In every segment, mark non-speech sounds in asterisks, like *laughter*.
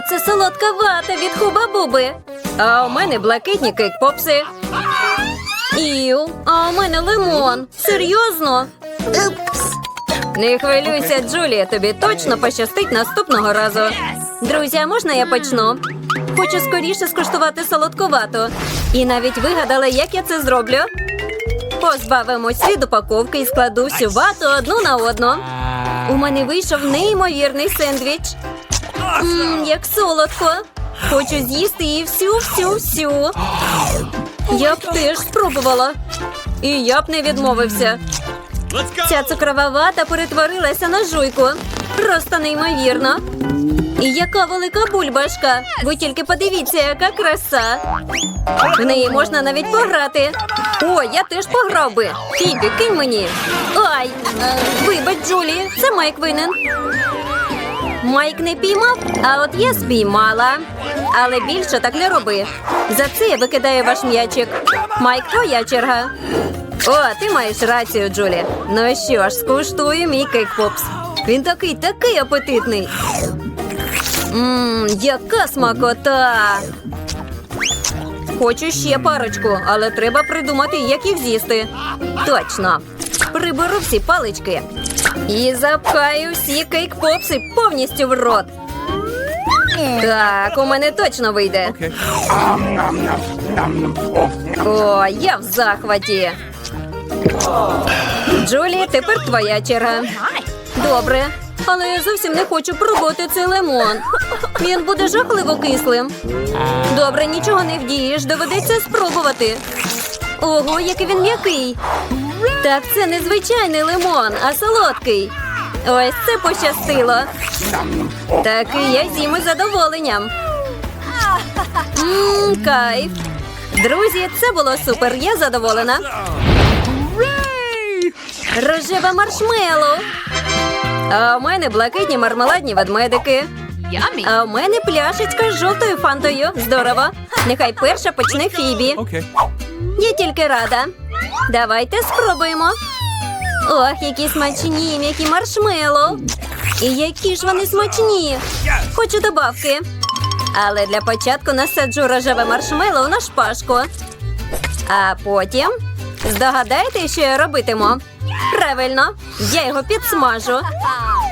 Це солодка вата від хуба-буби. А у мене блакитні кейк-попси. Іу, а у мене лимон. Серйозно? Не хвилюйся, Джулія, тобі точно пощастить наступного разу. Друзі, а можна я почну? Хочу скоріше скуштувати солодкувату. І навіть вигадала, як я це зроблю. Позбавимось від упаковки і складу всю вату одну на одну. У мене вийшов неймовірний сендвіч. Мм, як солодко. Хочу з'їсти її всю, всю, всю. Я б теж спробувала. І я б не відмовився. Ця цукрова вата перетворилася на жуйку. Просто неймовірно. І яка велика бульбашка. Ви тільки подивіться, яка краса. В неї можна навіть пограти. О, я теж пограв би. Фібі, кинь мені. Ай! Вибач, Джулі, це Майк винен. Майк не піймав, а от я спіймала. Але більше так не роби. За це я викидаю ваш м'ячик. Майк, твоя черга. О, ти маєш рацію, Джулі. Ну що ж, скуштую мій кейк-попс. Він такий, такий апетитний. Ммм, яка смакота. Хочу ще парочку, але треба придумати, як їх з'їсти. Точно. Приберу всі палички. І запхаю всі кейк-попси повністю в рот. Так, у мене точно вийде. О, я в захваті. Джулі, тепер твоя черга. Добре. Але я зовсім не хочу пробувати цей лимон. Він буде жахливо кислим. Добре, нічого не вдієш, доведеться спробувати. Ого, який він м'який. Так це не звичайний лимон, а солодкий. Ось це пощастило. Так і я з'їм із задоволенням. Мм, кайф. Друзі, це було супер. Я задоволена. Рожеве маршмело. А у мене блакитні мармеладні ведмедики. А у мене пляшечка з жовтою фантою. Здорово. Нехай перша почне Фібі. Я тільки рада. Давайте спробуємо. Ох, які смачні, м'які маршмеллоу. І які ж вони смачні. Хочу добавки. Але для початку насаджу рожеве маршмеллоу на шпажку. А потім здогадайте, що я робитиму. Правильно, я його підсмажу.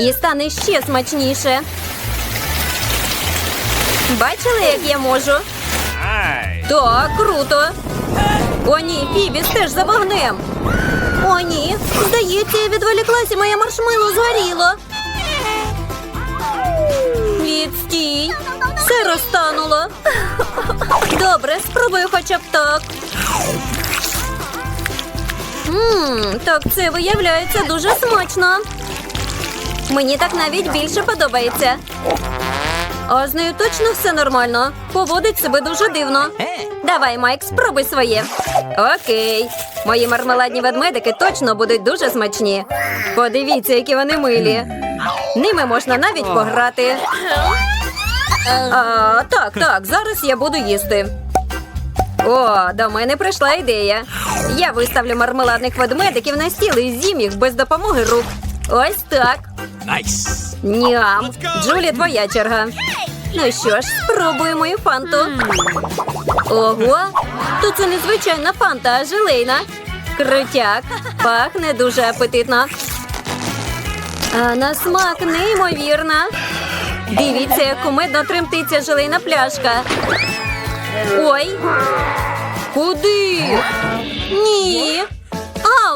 І стане ще смачніше. Бачили, як я можу? Так, круто. О, ні, Фібіс теж за вогнем. О, ні. Здається, я відволіклася, моє маршмело згоріло. Відстій. Все розтануло. Добре, спробую хоча б так. Ммм, так це виявляється дуже смачно. Мені так навіть більше подобається. А з нею точно все нормально. Поводить себе дуже дивно. Давай, Майк, спробуй своє. Окей. Мої мармеладні ведмедики точно будуть дуже смачні. Подивіться, які вони милі. Ними можна навіть пограти. А, так, так, зараз я буду їсти. О, до мене прийшла ідея. Я виставлю мармеладних ведмедиків на стіл і з'їм їх без допомоги рук. Ось так. Nice. Ням. Джулі, твоя черга. Ну що ж, спробуємо мою фанту. Ого, тут це не звичайна фанта, а желейна. Крутяк. Пахне дуже апетитно. А на смак неймовірна. Дивіться, як кумедно тремтиться желейна пляшка. Ой. Куди? Ні.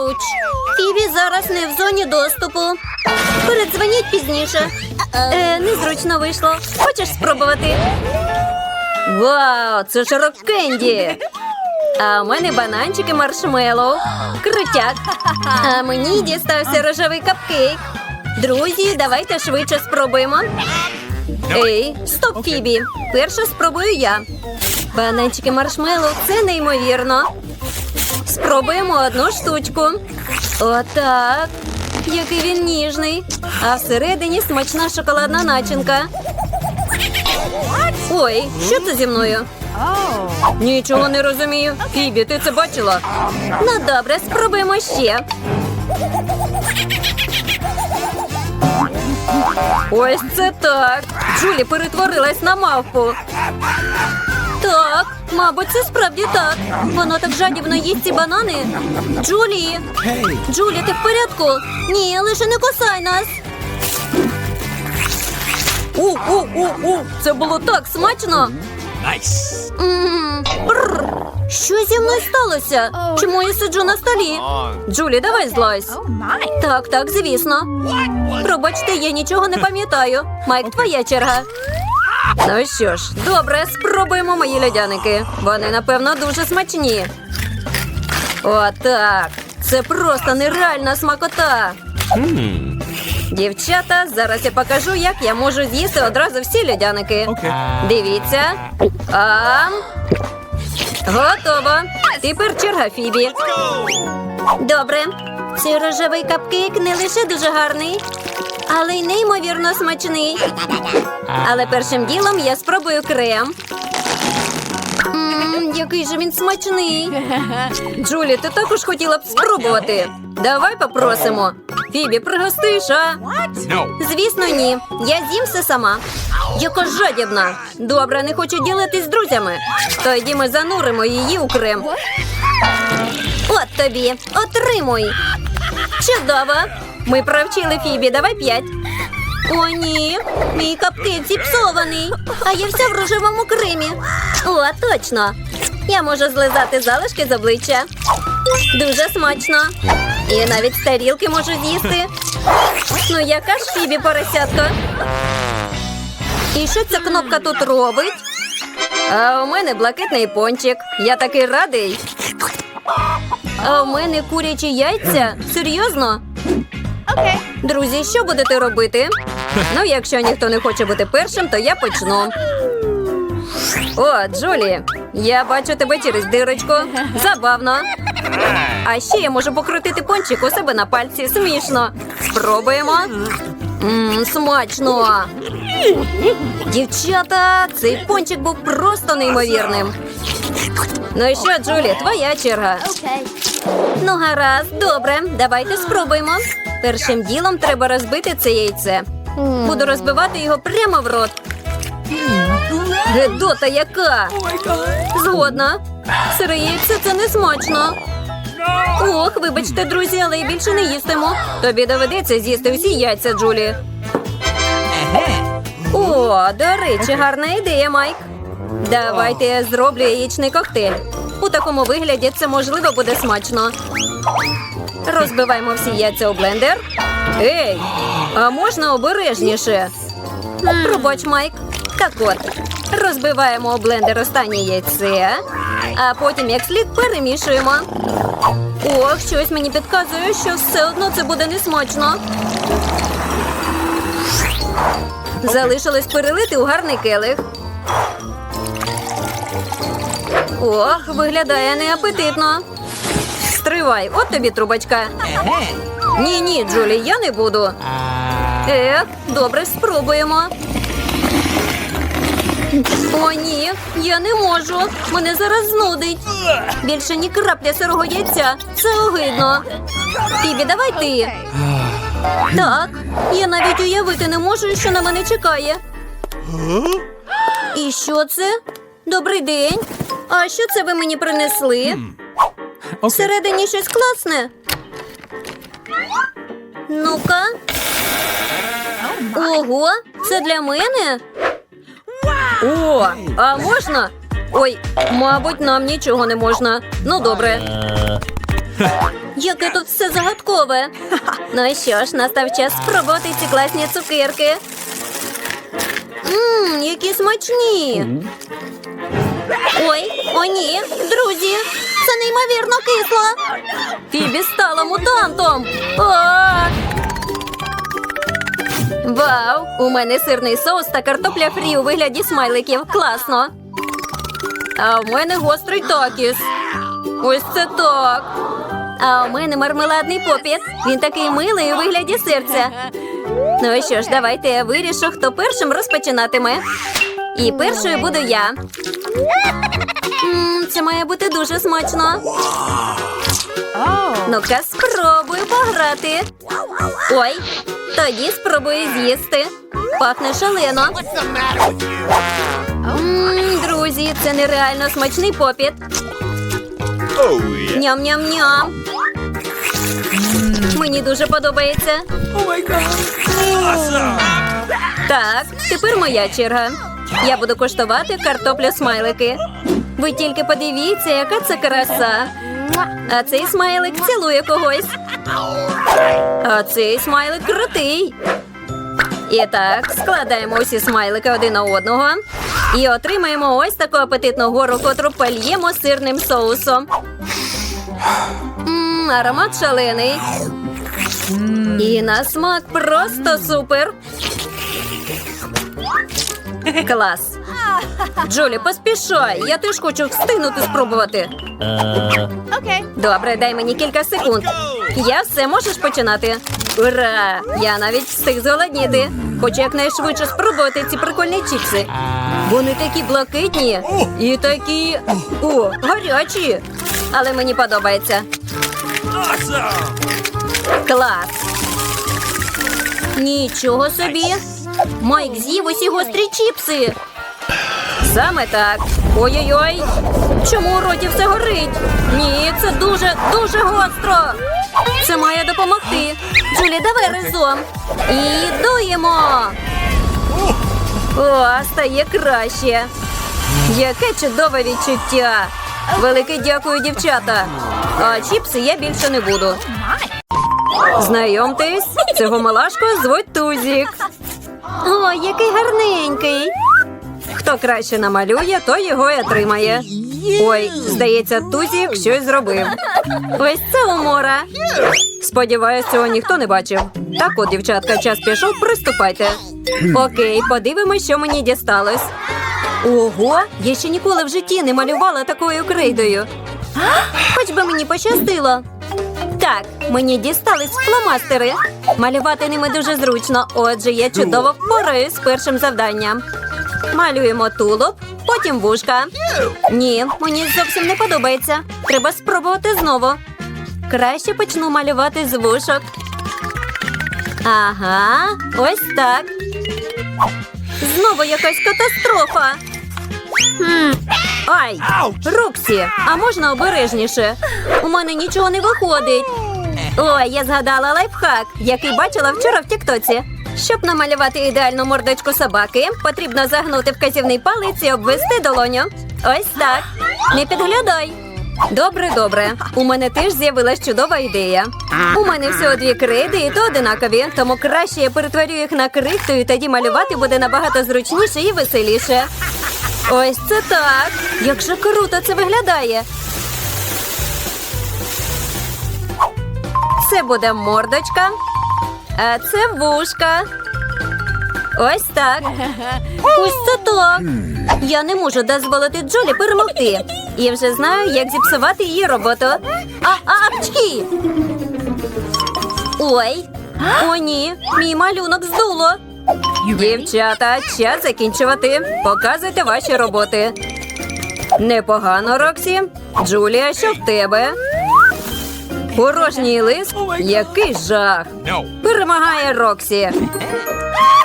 Ауч! Фібі зараз не в зоні доступу. Передзвоніть пізніше. Е, незручно вийшло. Хочеш спробувати? Вау, це ж рок-кенді! А у мене бананчики маршмеллоу. Крутяк. А мені дістався рожевий капкейк. Друзі, давайте швидше спробуємо. Ей, стоп, Фібі. Перше спробую я. Бананчики маршмеллоу – це неймовірно. Спробуємо одну штучку. Отак. Який він ніжний. А всередині смачна шоколадна начинка. Ой, що це зі мною? Нічого не розумію. Фібі, ти це бачила? Ну добре, спробуємо ще. Ось це так. Джулі перетворилась на мавпу. Так, мабуть, це справді так. Воно так жадібно їсть ці банани. Джулі! Джулі, ти в порядку? Ні, лише не кусай нас. У, у, у, у, це було так смачно. Бррр. Що зі мною сталося? Чому я сиджу на столі? Джулі, давай злазь. Так, так, звісно. Пробачте, я нічого не пам'ятаю. Майк, твоя черга. Ну що ж, добре, спробуємо мої льодяники. Вони, напевно, дуже смачні. Отак. Це просто нереальна смакота. Дівчата, зараз я покажу, як я можу з'їсти одразу всі льодяники. Okay. Дивіться. А... Готово. Тепер черга Фібі. Добре. Цей рожевий капкейк не лише дуже гарний, але й неймовірно смачний. Але першим ділом я спробую крем. Мм, який же він смачний. Джулі, ти також хотіла б спробувати. Давай попросимо. Фібі, пригостиш, а? Звісно, ні. Я з'їм все сама. Яка жадібна. Добре, не хочу ділитись з друзями. Тоді ми зануримо її у крем. От тобі, отримуй. Чудово. Ми провчили Фібі, давай п'ять. О, ні, мій капкейк зіпсований, а я вся в рожевому кремі. О, точно. Я можу злизати залишки з обличчя. Дуже смачно. І навіть з тарілки можу з'їсти. Ну, яка ж Фібі поросятка? І що ця кнопка тут робить? А у мене блакитний пончик. Я такий радий. А у мене курячі яйця? Серйозно? Друзі, що будете робити? Ну, якщо ніхто не хоче бути першим, то я почну. О, Джулі, я бачу тебе через дирочку. Забавно. А ще я можу покрутити пончик у себе на пальці. Смішно. Спробуємо. Мм, смачно. Дівчата, цей пончик був просто неймовірним. Ну і що, Джулі, твоя черга. Ну, гаразд, добре, давайте спробуємо. Першим ділом треба розбити це яйце. Буду розбивати його прямо в рот. Гедота яка! Згодна. Сире яйце це не смачно. Ох, вибачте, друзі, але я більше не їстиму. Тобі доведеться з'їсти всі яйця, Джулі. О, до речі, гарна ідея, Майк. Давайте я зроблю яєчний коктейль. У такому вигляді це можливо буде смачно. Розбиваємо всі яйця у блендер. Ей, а можна обережніше? Пробач, Майк. Так от, розбиваємо у блендер останнє яйце, а потім як слід перемішуємо. Ох, щось мені підказує, що все одно це буде несмачно. Залишилось перелити у гарний келих. Ох, виглядає неапетитно. Стривай, от тобі трубочка. Ні, ні, Джулі, я не буду. Ех, добре, спробуємо. О, ні, я не можу. Мене зараз знудить. Більше ні крапля сирого яйця. Це огидно. Фібі, давай ти. Так, я навіть уявити не можу, що на мене чекає. І що це? Добрий день. А що це ви мені принесли? Всередині щось класне. Ну-ка. Ого, це для мене? О, а можна? Ой, мабуть, нам нічого не можна. Ну, добре. Яке тут все загадкове. Ну і що ж, настав час спробувати ці класні цукерки. Ммм, які смачні. Ой, о ні, друзі, це неймовірно кисло. Фібі стала мутантом. А! Вау! У мене сирний соус та картопля фрі у вигляді смайликів. Класно. А в мене гострий такіс. Ось це так. А у мене мармеладний попіт. Він такий милий у вигляді серця. Ну що ж, давайте я вирішу, хто першим розпочинатиме. І першою буду я. Це має бути дуже смачно. Ну-ка, спробую пограти. Ой, тоді спробую з'їсти. Пахне шалено. Друзі, це нереально смачний попіт. Ням-ням-ням. Мені дуже подобається. Так, тепер моя черга. Я буду коштувати картоплю смайлики. Ви тільки подивіться, яка це краса. А цей смайлик цілує когось. А цей смайлик крутий. І так, складаємо усі смайлики один на одного і отримаємо ось таку апетитну гору, котру пальємо сирним соусом. Мм, аромат шалений. І на смак просто супер. Клас. Джулі, поспішай. Я теж хочу встигнути спробувати. Добре, дай мені кілька секунд. Я все можеш починати. Ура! Я навіть встиг зголодніти. Хочу якнайшвидше спробувати ці прикольні чіпси. Вони такі блакитні і такі. О, гарячі. Але мені подобається. Клас. Нічого собі. Майк з'їв усі гострі чіпси. Саме так. Ой-ой-ой. Чому у роті все горить? Ні, це дуже, дуже гостро. Це має допомогти. Джулі, давай разом. І дуємо. О, стає краще. Яке чудове відчуття. Велике дякую, дівчата. А чіпси я більше не буду. Знайомтесь, цього малашку звуть Тузік. О, який гарненький. Хто краще намалює, той його і отримає. Ой, здається, Тузік щось зробив. Ось це умора. Сподіваюсь, цього ніхто не бачив. Так от, дівчатка, час пішов, приступайте. Окей, подивимось, що мені дісталось. Ого, я ще ніколи в житті не малювала такою крейдою. Хоч би мені пощастило. Так, мені дістались фломастери. Малювати ними дуже зручно, отже, я чудово впораюсь з першим завданням. Малюємо тулуб, потім вушка. Ні, мені зовсім не подобається. Треба спробувати знову. Краще почну малювати з вушок. Ага, ось так. Знову якась катастрофа. Хм. Ай! Роксі, а можна обережніше? У мене нічого не виходить. Ой, я згадала лайфхак, який бачила вчора в Тіктоці. Щоб намалювати ідеальну мордочку собаки, потрібно загнути вказівний палець і обвести долоню. Ось так. Не підглядай. Добре, добре. У мене теж з'явилась чудова ідея. У мене всього дві крейди, і то одинакові, тому краще я перетворю їх на крихту, і тоді малювати буде набагато зручніше і веселіше. Ось це так. Як же круто це виглядає. Це буде мордочка, а це вушка. Ось так. Ось це так. Я не можу дозволити Джулі перемогти. Я вже знаю, як зіпсувати її роботу. А, апчки! Ой. О, ні, мій малюнок здуло. Дівчата, час закінчувати. Показуйте ваші роботи. Непогано, Роксі. Джулія, що в тебе? Порожній лист? Який жах. Перемагає Роксі.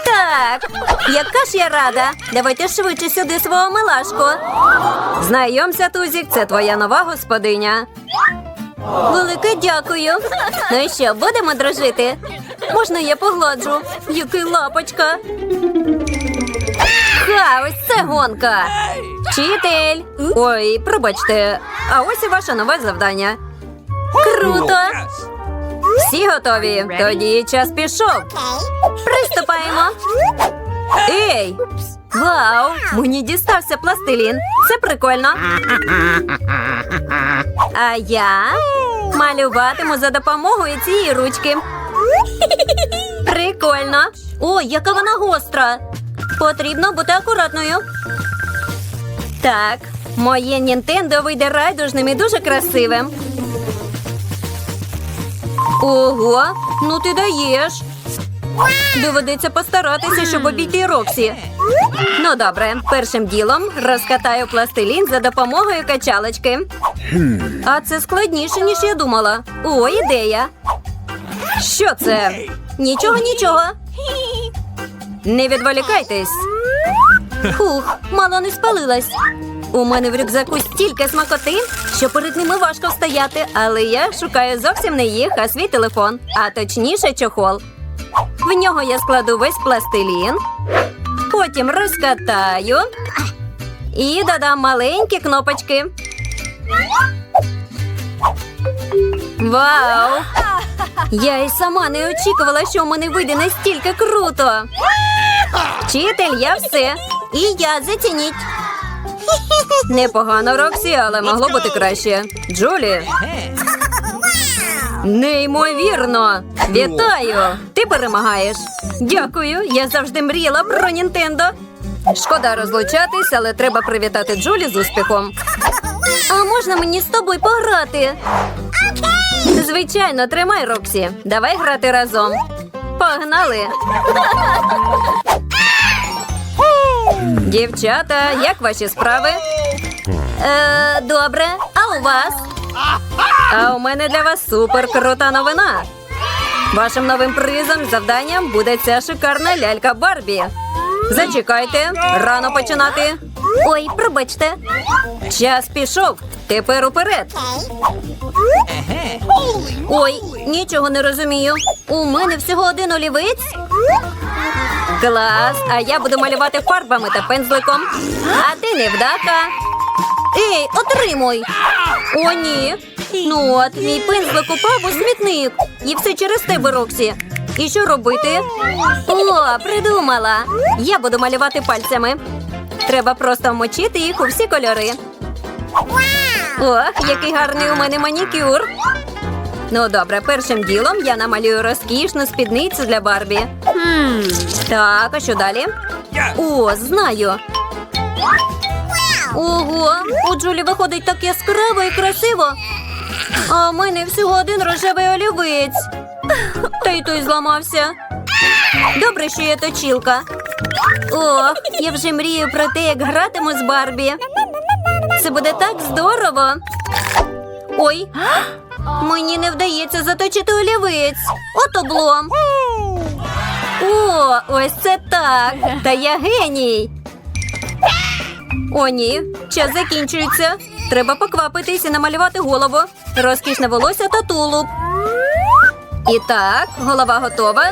Так, яка ж я рада. Давайте швидше сюди свого милашку. Знайомся, Тузік, це твоя нова господиня. Велике дякую. Ну і що, будемо дружити? Можна я погладжу? Який лапочка. Ха, ось це гонка. Вчитель. Ой, пробачте. А ось і ваше нове завдання. Круто. Всі готові? Тоді час пішов. Приступаємо. Ей! Вау! Мені дістався пластилін. Це прикольно. А я малюватиму за допомогою цієї ручки. Прикольно. Ой, яка вона гостра. Потрібно бути акуратною. Так, моє Нінтендо вийде райдужним і дуже красивим. Ого, ну ти даєш. Доведеться постаратися, щоб обійти Роксі. Ну добре, першим ділом розкатаю пластилін за допомогою качалочки. А це складніше, ніж я думала. О, ідея. Що це? Нічого, нічого. Не відволікайтесь. Фух, мало не спалилась. У мене в рюкзаку стільки смакоти, що перед ними важко встояти, але я шукаю зовсім не їх, а свій телефон, а точніше чохол. В нього я складу весь пластилін, потім розкатаю і додам маленькі кнопочки. Вау! Я і сама не очікувала, що в мене вийде настільки круто. Вчитель, я все. І я зацініть. Непогано, Роксі, але могло бути краще. Джулі. Неймовірно! Вітаю! Ти перемагаєш. Дякую, я завжди мріяла про Нінтендо. Шкода розлучатись, але треба привітати Джулі з успіхом. А можна мені з тобою пограти? Звичайно, тримай, Роксі. Давай грати разом. Погнали. Дівчата, як ваші справи? Е, добре, а у вас? А у мене для вас супер крута новина. Вашим новим призом завданням буде ця шикарна лялька Барбі. Зачекайте, рано починати. Ой, пробачте. Час пішов. Тепер уперед. Ой, нічого не розумію. У мене всього один олівець. Клас, а я буду малювати фарбами та пензликом. А ти невдаха. Ей, отримуй. О, ні. Ну от, мій пензлик упав у смітник. І все через тебе, Роксі. І що робити? О, придумала. Я буду малювати пальцями. Треба просто вмочити їх у всі кольори. Ох, який гарний у мене манікюр. Ну добре, першим ділом я намалюю розкішну спідницю для Барбі. Так, а що далі? О, знаю. Ого, у Джулі виходить так яскраво і красиво. А в мене всього один рожевий олівець. Та й той зламався. Добре, що є точілка. Ох, я вже мрію про те, як гратиму з Барбі. Це буде так здорово. Ой, мені не вдається заточити олівець. От облом. О, ось це так. Та я геній. О, ні, час закінчується. Треба поквапитись і намалювати голову. Розкішне волосся та тулуб. І так, голова готова.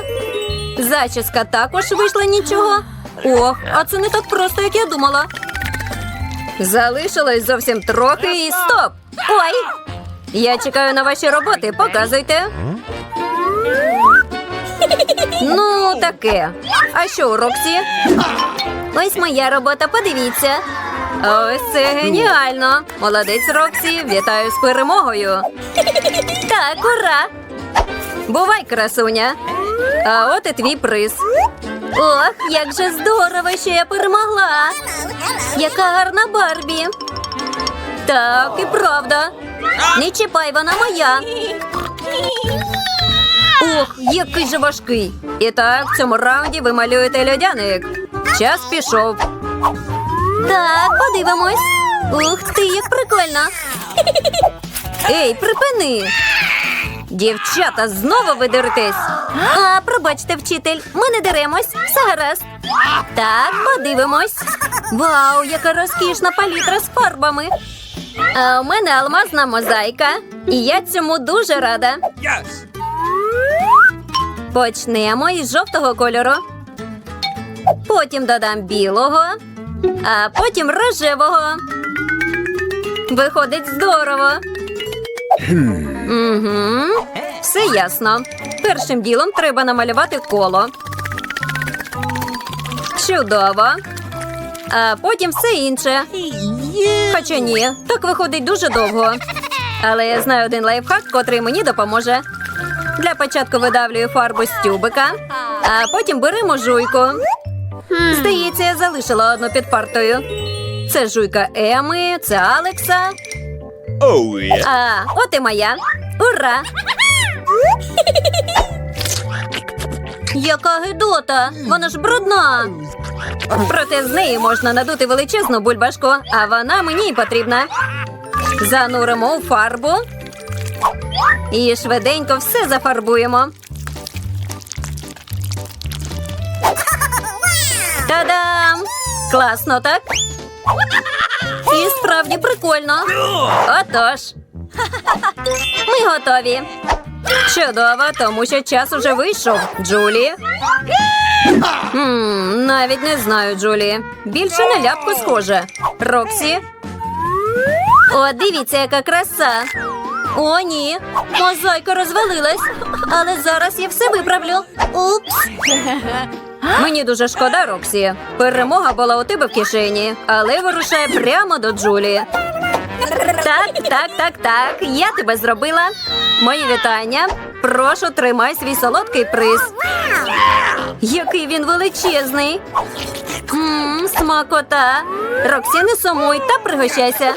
Зачіска також вийшла нічого. Ох, а це не так просто, як я думала. Залишилось зовсім трохи і стоп! Ой! Я чекаю на ваші роботи, показуйте. Ну, таке. А що у Роксі? Ось моя робота, подивіться. Ось це геніально. Молодець, Роксі. Вітаю з перемогою. Так, ура! Бувай, красуня. А от і твій приз. Ох, як же здорово, що я перемогла. Яка гарна Барбі. Так, і правда. Не чіпай, вона моя. Ох, який же важкий. І так, в цьому раунді ви малюєте льодяник. Час пішов. Так, подивимось. Ух ти, як прикольно. Ей, припини. Дівчата, знову ви деретесь. А, пробачте, вчитель, ми не деремось. Все гаразд. Так, подивимось. Вау, яка розкішна палітра з фарбами. А у мене алмазна мозаїка. І я цьому дуже рада. Yes. Почнемо із жовтого кольору. Потім додам білого, а потім рожевого. Виходить здорово. Угу. Все ясно. Першим ділом треба намалювати коло. Чудово. А потім все інше. Хоча ні, так виходить дуже довго. Але я знаю один лайфхак, котрий мені допоможе. Для початку видавлюю фарбу з тюбика, а потім беремо жуйку. Здається, я залишила одну під партою. Це жуйка Еми, це Алекса. Oh yeah. А, от і моя. Ура! *laughs* Яка гидота! Вона ж брудна. Проте з неї можна надути величезну бульбашку, а вона мені потрібна. Зануримо у фарбу і швиденько все зафарбуємо. Та-дам! Класно, так? І справді прикольно. Отож. Ми готові. Чудово, тому що час уже вийшов. Джулі. Навіть не знаю, Джулі. Більше на ляпку схоже. Роксі. О, дивіться, яка краса. О, ні. Мозаїка розвалилась. Але зараз я все виправлю. Упс. Мені дуже шкода, Роксі. Перемога була у тебе в кишені, але вирушає прямо до Джулі. Так, так, так, так. Я тебе зробила. Мої вітання. Прошу, тримай свій солодкий приз. Який він величезний. Мм, смакота. Роксі, сумуй та пригощайся.